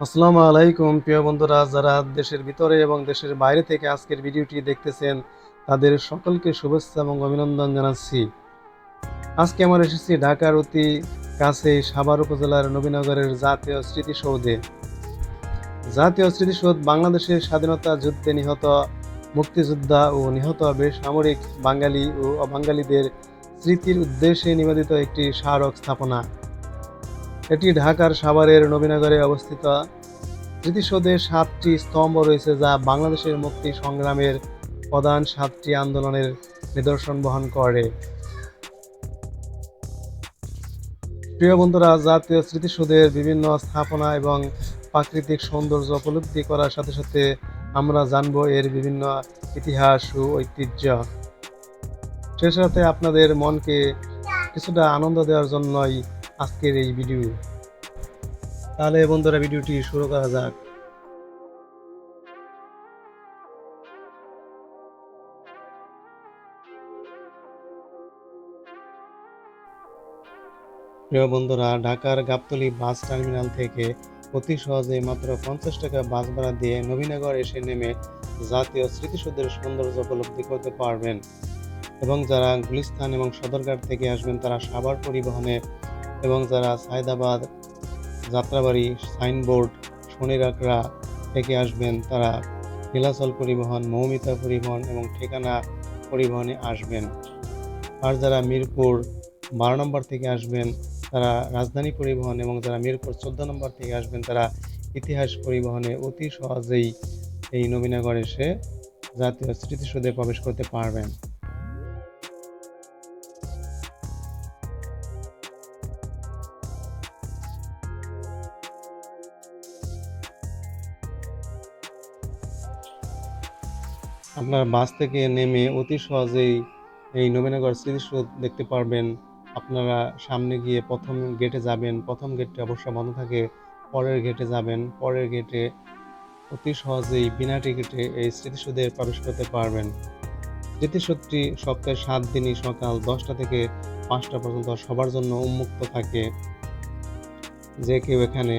আসসালামু আলাইকুম, প্রিয় বন্ধুরা, যারা দেশের ভিতরে এবং দেশের বাইরে থেকে আজকের ভিডিওটি দেখতেছেন, তাদের সকলকে শুভেচ্ছা এবং অভিনন্দন জানাচ্ছি। আজকে আমরা এসেছি ঢাকার অতি কাছে সাভার উপজেলার নবীনগরের জাতীয় স্মৃতিসৌধে। জাতীয় স্মৃতিসৌধ বাংলাদেশের স্বাধীনতা যুদ্ধে নিহত মুক্তিযোদ্ধা ও নিহত বেসামরিক বাঙালি ও অবাঙালিদের স্মৃতির উদ্দেশ্যে নিবেদিত একটি স্মারক স্থাপনা। এটি ঢাকার সাভারের নবীনগরে অবস্থিত। স্মৃতিসৌধে সাতটি স্তম্ভ রয়েছে যা বাংলাদেশের মুক্তি সংগ্রামের প্রধান সাতটি আন্দোলনের নিদর্শন বহন করে। প্রিয় বন্ধুরা, জাতীয় স্মৃতিসৌধের বিভিন্ন স্থাপনা এবং প্রাকৃতিক সৌন্দর্য উপলব্ধি করার সাথে সাথে আমরা জানব এর বিভিন্ন ইতিহাস ও ঐতিহ্য। সে সাথে আপনাদের মনকে কিছুটা আনন্দ দেওয়ার জন্যই আজকের এই ভিডিও। তাহলে বন্ধুরা ভিডিওটি শুরু করা যাক। প্রিয় বন্ধুরা, ঢাকার গাবতলী বাস টার্মিনাল থেকে অতি সহজে মাত্র পঞ্চাশ টাকা বাস ভাড়া দিয়ে নবীনগর এসে নেমে জাতীয় স্মৃতিসৌধের সৌন্দর্য উপলব্ধি করতে পারবেন। এবং যারা গুলিস্তান এবং সদরঘাট থেকে আসবেন, তারা সাভার পরিবহনে এবং যারা সায়দাবাদ যাত্রাবাড়ি, সাইনবোর্ড, শনিরাকড়া থেকে আসবেন তারা। নীলাচল পরিবহন, মৌমিতা পরিবহন এবং ঠিকানা পরিবহনে আসবেন। আর যারা মিরপুর বারো নম্বর থেকে আসবেন তারা। রাজধানী পরিবহন এবং যারা মিরপুর চোদ্দ নম্বর থেকে আসবেন তারা ইতিহাস পরিবহনে অতি সহজেই এই নবীনগর এসে জাতীয় স্মৃতিসৌধে প্রবেশ করতে পারবেন। আপনার বাস থেকে নেমে অতি সহজেই এই নবীনগর স্মৃতিসৌধ দেখতে পারবেন। আপনারা সামনে গিয়ে প্রথম গেটে যাবেন। প্রথম গেটটি অবশ্য বন্ধ থাকে, পরের গেটে যাবেন। পরের গেটে অতি সহজেই বিনা টিকিটে এই স্মৃতিসৌধে প্রবেশ করতে পারবেন। স্মৃতিসৌধটি সপ্তাহে সাত দিনই সকাল দশটা থেকে পাঁচটা পর্যন্ত সবার জন্য উন্মুক্ত থাকে। যে কেউ এখানে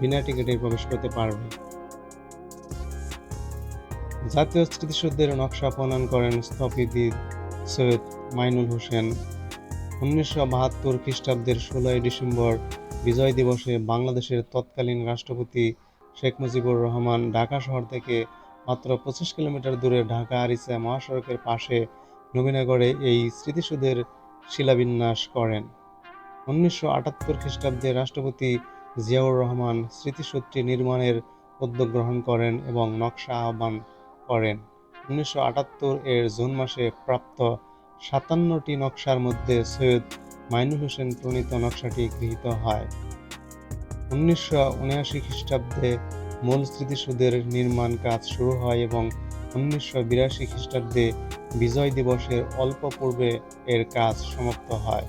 বিনা টিকিটে প্রবেশ করতে পারবে। জাতীয় স্মৃতিসৌধের নকশা প্রণয়ন করেন স্থপতিবিদ সৈয়দ মাইনুল হোসেন। উনিশশো বাহাত্তর খ্রিস্টাব্দের ষোলোই ডিসেম্বর বিজয় দিবসে বাংলাদেশের তৎকালীন রাষ্ট্রপতি শেখ মুজিবুর রহমান ঢাকা শহর থেকে মাত্র পঁচিশ কিলোমিটার দূরে ঢাকা আরিচা মহাসড়কের পাশে নবীনগরে এই স্মৃতিসৌধের শিলাবিন্যাস করেন। উনিশশো আটাত্তর খ্রিস্টাব্দে রাষ্ট্রপতি জিয়াউর রহমান স্মৃতিসৌধটি নির্মাণের উদ্যোগ গ্রহণ করেন এবং নকশা আহ্বান করেন। উনিশশো আটাত্তর এর জুন মাসে প্রাপ্ত সাতান্নটি নকশার মধ্যে সৈয়দ মাইনুল হোসেন প্রণীত নকশাটি গৃহীত হয়। উনিশশো উনআশি খ্রিস্টাব্দে মূল স্মৃতিসৌধের নির্মাণ কাজ শুরু হয় এবং উনিশশো বিরাশি খ্রিস্টাব্দে বিজয় দিবসের অল্প পূর্বে এর কাজ সমাপ্ত হয়।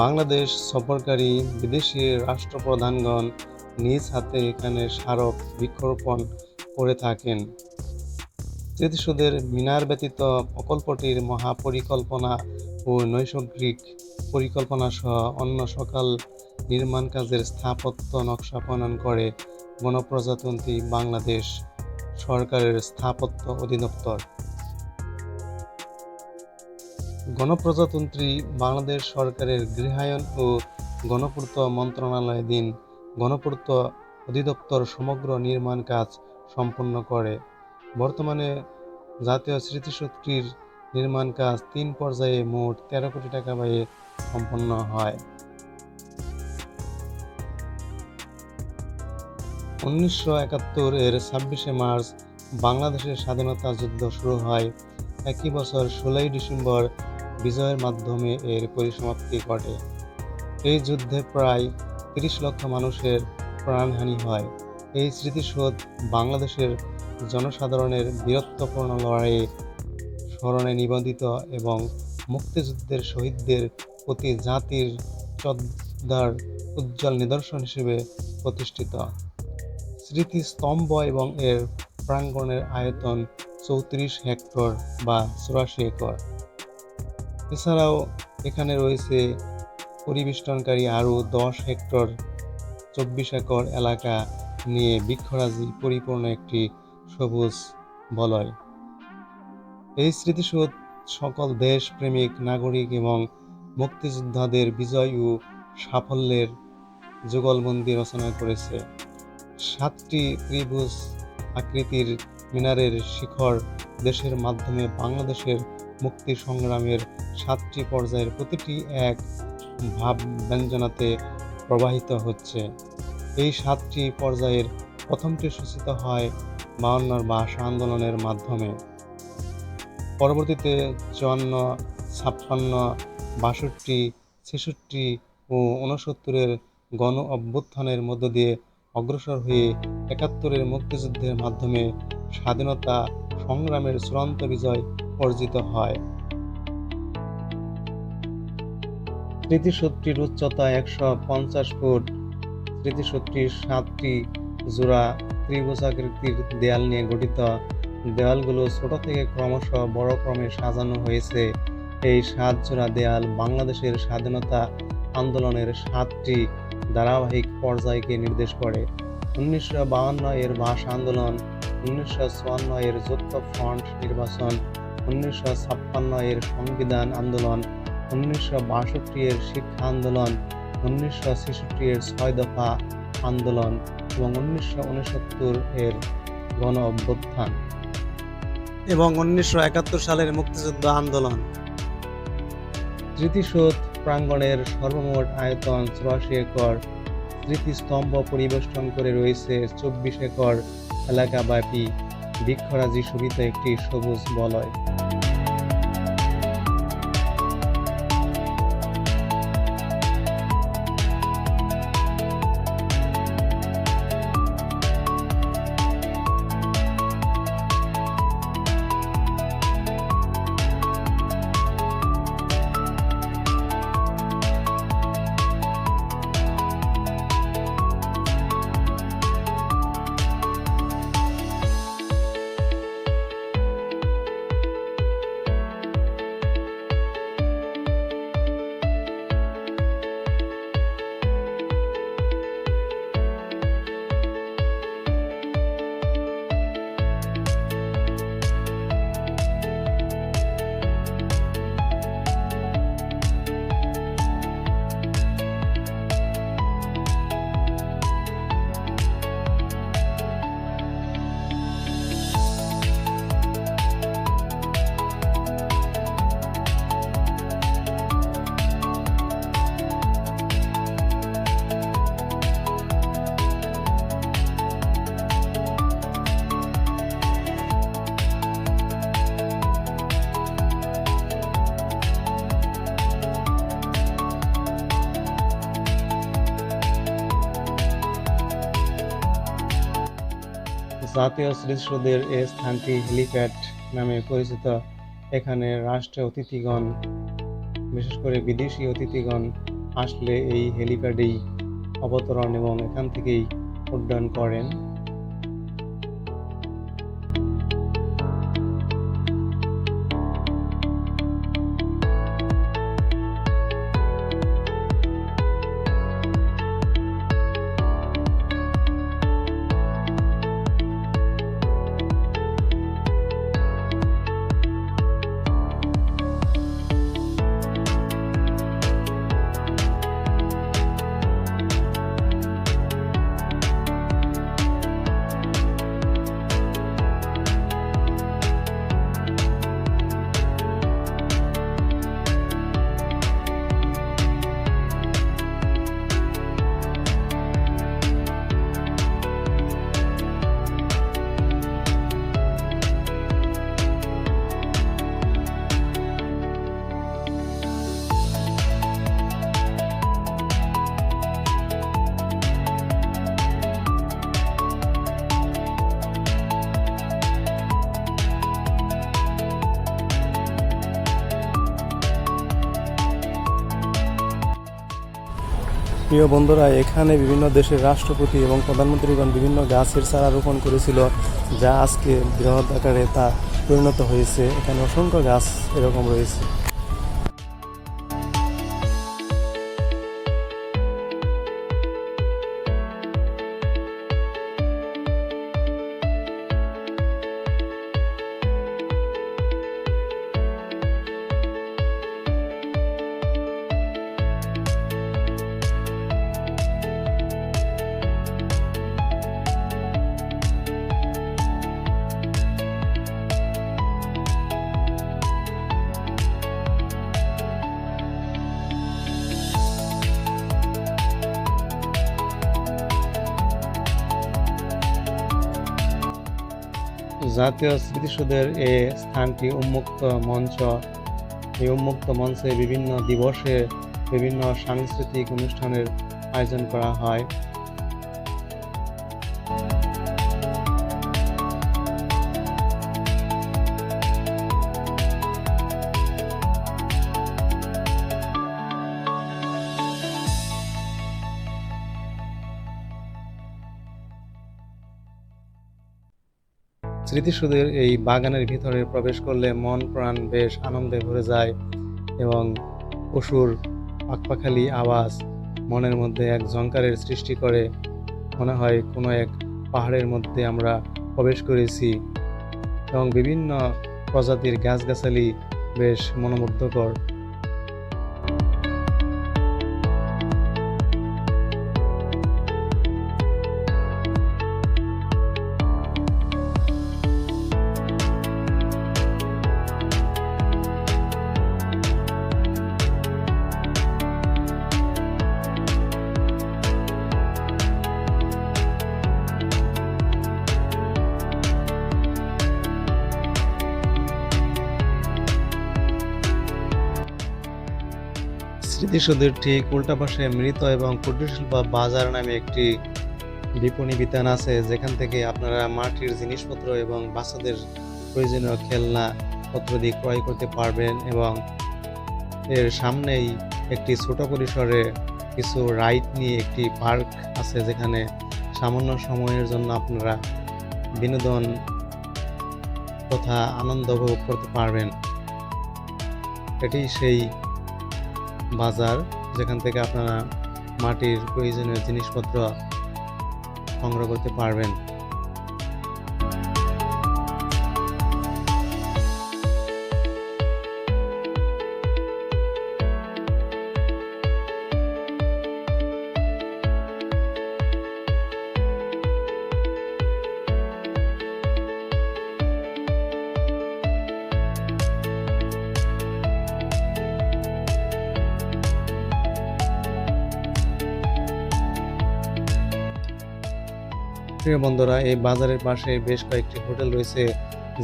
বাংলাদেশ সফরকারী বিদেশি রাষ্ট্রপ্রধানগণ নিজ হাতে এখানে স্মারক বৃক্ষরোপণ করে থাকেন। স্মৃতিসৌধের মিনার ব্যতীত প্রকল্পটির মহাপরিকল্পনা ও নৈসর্গিক পরিকল্পনা সহ অন্য সকল নির্মাণ কাজের স্থাপত্য নকশা প্রণয়ন করে গণপ্রজাতন্ত্রী বাংলাদেশ সরকারের স্থাপত্য অধিদপ্তর। গণপ্রজাতন্ত্রী বাংলাদেশ সরকারের গৃহায়ন ও গণপূর্ত মন্ত্রণালয়াধীন গণপূর্ত অধিদপ্তর সমগ্র নির্মাণ কাজ সম্পন্ন করে। বর্তমানে জাতীয় স্মৃতিসৌধটির নির্মাণ কাজ তিন পর্যায়ে মোট তেরো কোটি টাকা ব্যয়ে সম্পন্ন হয়। উনিশশো একাত্তর এর ছাব্বিশে মার্চ বাংলাদেশের স্বাধীনতা যুদ্ধ শুরু হয়। একই বছর ষোলোই ডিসেম্বর বিজয়ের মাধ্যমে এর পরিসমাপ্তি ঘটে। এই যুদ্ধে প্রায় তিরিশ লক্ষ মানুষের প্রাণহানি হয়। এই স্মৃতিসৌধ বাংলাদেশের জনসাধারণের বীরত্বপূর্ণ লড়াইয়ে স্মরণে নিবন্ধিত এবং মুক্তিযুদ্ধের শহীদদের প্রতি জাতির শ্রদ্ধার উজ্জ্বল নিদর্শন হিসেবে প্রতিষ্ঠিত। স্মৃতিস্তম্ভ এবং এর প্রাঙ্গণের আয়তন চৌত্রিশ হেক্টর বা চুরাশি একর। এছাড়াও এখানে রয়েছে পরিবেষ্টনকারী আরও দশ হেক্টর চব্বিশ একর এলাকা নিয়ে বৃক্ষরাজি পরিপূর্ণ একটি সবুজ বলয়। এই স্মৃতিসৌধ সকল দেশ প্রেমিক নাগরিক এবং মুক্তিযোদ্ধাদের বিজয় ও সাফল্যের যুগলবন্দি রচনা করেছে। সাতটি ত্রিভুজ আকৃতির মিনারের শিখর দেশের মাধ্যমে বাংলাদেশের মুক্তি সংগ্রামের সাতটি পর্যায়ের প্রতিটি এক ভাব ব্যঞ্জনাতে প্রবাহিত হচ্ছে। এই সাতটি পর্যায়ের প্রথমটি সূচিত হয় বায়ান্নর ভাষা আন্দোলনের মাধ্যমে। পরবর্তীতে চুয়ান্ন, ছাপ্পান্ন, বাষট্টি, ছেষট্টি ও ঊনসত্তরের গণ অভ্যুত্থানের মধ্য দিয়ে অগ্রসর হয়ে একাত্তরের মুক্তিযুদ্ধের মাধ্যমে স্বাধীনতা সংগ্রামের চূড়ান্ত বিজয় অর্জিত হয়। স্মৃতিসৌধটির উচ্চতা একশো পঞ্চাশ ফুট। স্মৃতিসৌধটির সাতটি জোড়া ত্রিভুজাকৃতির দেয়াল নিয়ে গঠিত। দেওয়ালগুলো ছোট থেকে ক্রমশ বড় ক্রমে সাজানো হয়েছে। এই সাত জোড়া দেয়াল বাংলাদেশের স্বাধীনতা আন্দোলনের সাতটি ধারাবাহিক পর্যায়কে নির্দেশ করে। উনিশশো বাহান্ন এর ভাষা আন্দোলন, উনিশশো চুয়ান্ন এর যুক্ত ফ্রন্ট নির্বাচন উনিশশো ছাপ্পান্ন এর সংবিধান আন্দোলন, উনিশশো বাষট্টি এর শিক্ষা আন্দোলন, উনিশশো ছেষট্টি এর ছয় দফা আন্দোলন এবং উনিশশো উনসত্তর এর গণ অভ্যুত্থান এবং উনিশশো একাত্তর সালের মুক্তিযুদ্ধ আন্দোলন। স্মৃতিসৌধ প্রাঙ্গণের সর্বমোট আয়তন চুরাশি একর, স্মৃতিস্তম্ভ পরিবেষ্টন করে রয়েছে চব্বিশ একর এলাকাব্যাপী বৃক্ষরাজি শোভিত একটি সবুজ বলয়। জাতীয় স্মৃতিসৌধের এ স্থানটি হেলিপ্যাড নামে পরিচিত। এখানে রাষ্ট্রে অতিথিগণ, বিশেষ করে বিদেশি অতিথিগণ আসলে এই হেলিপ্যাডেই অবতরণ এবং এখান থেকেই উড্ডয়ন করেন। প্রিয় বন্ধুরা, এখানে বিভিন্ন দেশের রাষ্ট্রপতি এবং প্রধানমন্ত্রীগণ বিভিন্ন গাছের চারা রোপণ করেছিল, যা আজকে বৃহৎ আকারে তা পরিণত হয়েছে। এখানে অসংখ্য গাছ এরকম রয়েছে। জাতীয় স্মৃতিসৌধের এ স্থানটি উন্মুক্ত মঞ্চ। এই উন্মুক্ত মঞ্চে বিভিন্ন দিবসে বিভিন্ন সাংস্কৃতিক অনুষ্ঠানের আয়োজন করা হয়। স্মৃতিসৌধের এই বাগানের ভিতরে প্রবেশ করলে মন, প্রাণ বেশ আনন্দে ভরে যায় এবং পশুর পাখপাখালি আওয়াজ মনের মধ্যে এক ঝঙ্কারের সৃষ্টি করে। মনে হয় কোনো এক পাহাড়ের মধ্যে আমরা প্রবেশ করেছি এবং বিভিন্ন প্রজাতির গাছগাছালি বেশ মনোমুগ্ধকর। স্মৃতিসৌধের ঠিক উল্টা পাশে মৃত এবং কুটির শিল্প বাজার নামে একটি বিপণী বিতান আছে, যেখান থেকে আপনারা মাটির জিনিসপত্র এবং বাচ্চাদের প্রয়োজনীয় খেলনা পত্র দিয়ে ক্রয় করতে পারবেন এবং এর সামনেই একটি ছোট পরিসরে কিছু রাইড নিয়ে একটি পার্ক আছে, যেখানে সামান্য সময়ের জন্য আপনারা বিনোদন তথা আনন্দ উপভোগ করতে পারবেন। এটি সেই বাজার যেখান থেকে আপনারা মাটির প্রয়োজনীয় জিনিসপত্র সংগ্রহ করতে পারবেন। প্রিয় বন্ধুরা, এই বাজারের পাশে বেশ কয়েকটি হোটেল রয়েছে,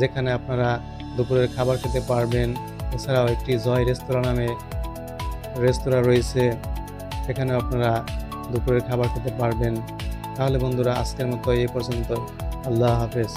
যেখানে আপনারা দুপুরের খাবার খেতে পারবেন। এছাড়াও একটি জয় রেস্তোরাঁ নামে রেস্তোরাঁ রয়েছে সেখানে আপনারা দুপুরের খাবার খেতে পারবেন। তাহলে বন্ধুরা, আজকের মতো এই পর্যন্ত আল্লাহ হাফেজ।